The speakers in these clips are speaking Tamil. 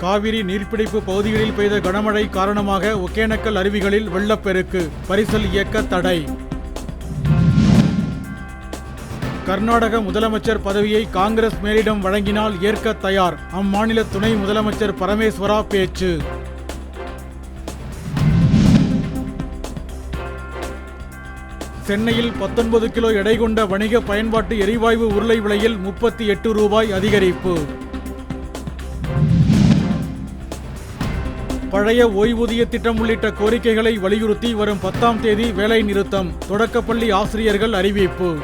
காவிரி நீர்பிடிப்பு பகுதிகளில் பெய்த கனமழை காரணமாக ஒகேனக்கல் அருவிகளில் வெள்ளப்பெருக்கு பரிசல் இயக்க தடை. கர்நாடக முதலமைச்சர் பதவியை காங்கிரஸ் மேலிடம் வழங்கினால் ஏற்க தயார். அம்மாநில துணை முதலமைச்சர் பரமேஸ்வரா பேச்சு. சென்னையில் பத்தொன்பது கிலோ எடை கொண்ட வணிக பயன்பாட்டு எரிவாயு உருளை விலையில் முப்பத்தி எட்டு ரூபாய் அதிகரிப்பு. பழைய ஓய்வூதிய திட்டம் உள்ளிட்ட கோரிக்கைகளை வலியுறுத்தி வரும் பத்தாம் தேதி வேலை நிறுத்தம். தொடக்கப்பள்ளி ஆசிரியர்கள் அறிவிப்பு.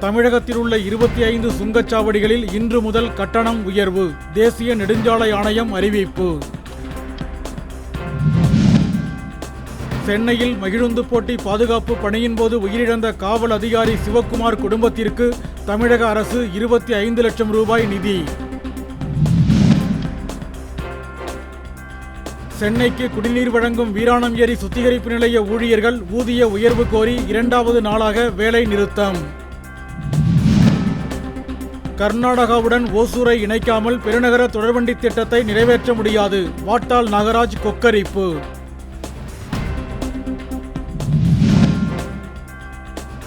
தமிழகத்தில் உள்ள இருபத்தி ஐந்து சுங்கச்சாவடிகளில் இன்று முதல் கட்டணம் உயர்வு. தேசிய நெடுஞ்சாலை ஆணையம் அறிவிப்பு. சென்னையில் மகிழுந்து போட்டி பாதுகாப்பு பணியின் போது உயிரிழந்த காவல் அதிகாரி சிவக்குமார் குடும்பத்திற்கு தமிழக அரசு இருபத்தி ஐந்து லட்சம் ரூபாய் நிதி. சென்னைக்கு குடிநீர் வழங்கும் வீராணம் ஏரி சுத்திகரிப்பு நிலைய ஊழியர்கள் ஊதிய உயர்வு கோரி இரண்டாவது நாளாக வேலை நிறுத்தம். கர்நாடகாவுடன் ஓசூரை இணைக்காமல் பெருநகர தொடர்வண்டி திட்டத்தை நிறைவேற்ற முடியாது. வாட்டாள் நாகராஜ் கொக்கரிப்பு.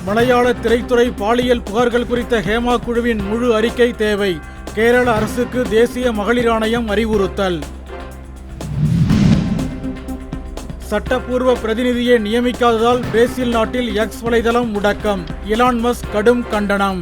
மலையாள திரைத்துறை பாலியல் புகார்கள் குறித்த ஹேமா குழுவின் முழு அறிக்கை தேவை. கேரள அரசுக்கு தேசிய மகளிர் ஆணையம் அறிவுறுத்தல். சட்டப்பூர்வ பிரதிநிதியை நியமிக்காததால் பிரேசில் நாட்டில் எக்ஸ் வலைதளம் முடக்கம். இலான் மஸ்க் கடும் கண்டனம்.